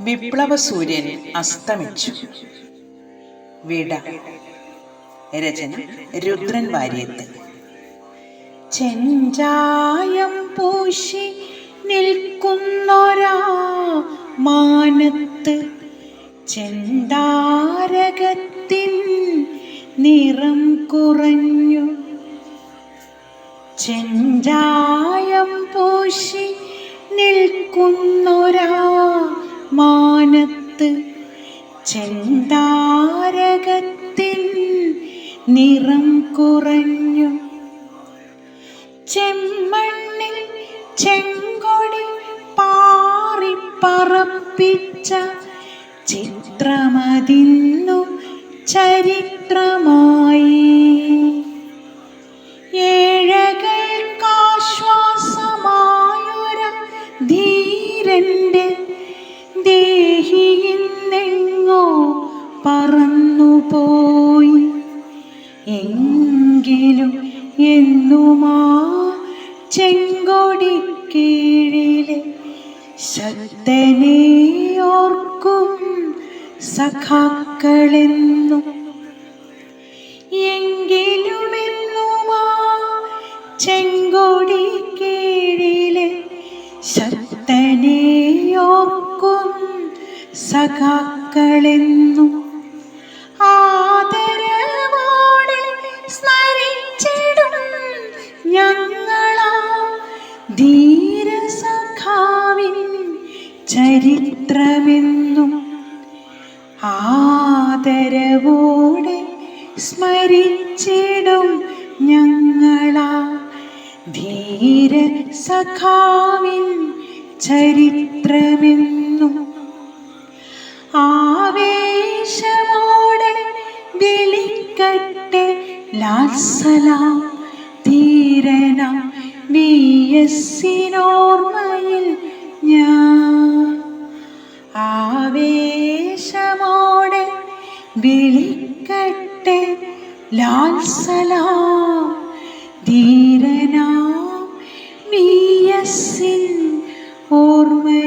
വിപ്ലവ സൂര്യൻ അസ്തമിച്ചു. വിട. രചന രുദ്രൻ വാര്യത്ത്. ചെഞ്ചായം പൂശി നിൽക്കുന്നൊരാ മാനത്ത്. ചെന്താരകത്തിൻ നിറം കുറഞ്ഞു. ചെഞ്ചായം പൂശി നിൽക്കുന്നൊരാ മാനത്ത് ചെന്താരകത്തിൽ നിറം കുറഞ്ഞു. ചെമ്മണ്ണിൽ ചെങ്കൊടി പാറിപ്പറപ്പിച്ച ചിത്രമതിന്നു ചരിത്രമായി. ഏഴകൾക്കാശ്വാസമായൊരു ധീരന്റെ പറന്നുപോയി. എങ്കിലും എന്നുമാ ചെങ്കൊടി കീഴിലെ ശക്തനെ ഓർക്കും സഖാക്കളെന്നും. എങ്കിലുമെന്നുമാ ചെങ്കൊടി കീഴിലെ ശക്തനെ ഓർക്കും സഖാക്കളെന്നും. ധീരസഖാവിൻ ചരിത്രമെന്നും ആദരവോടെ സ്മരിച്ചിടും ഞങ്ങളാ ധീര സഖാവിൻ ചരിത്രമെന്നും ആവേശമോടെ വിളിക്കട്ടെ ലാസലാം ധീരന വി എസിനോർമ്മയിൽ ഞാൻ ആവേശമോടെ വിളിക്കട്ടെ. ലാൽസലാം ധീരനാം വി എസിൻ ഓർമ്മയിൽ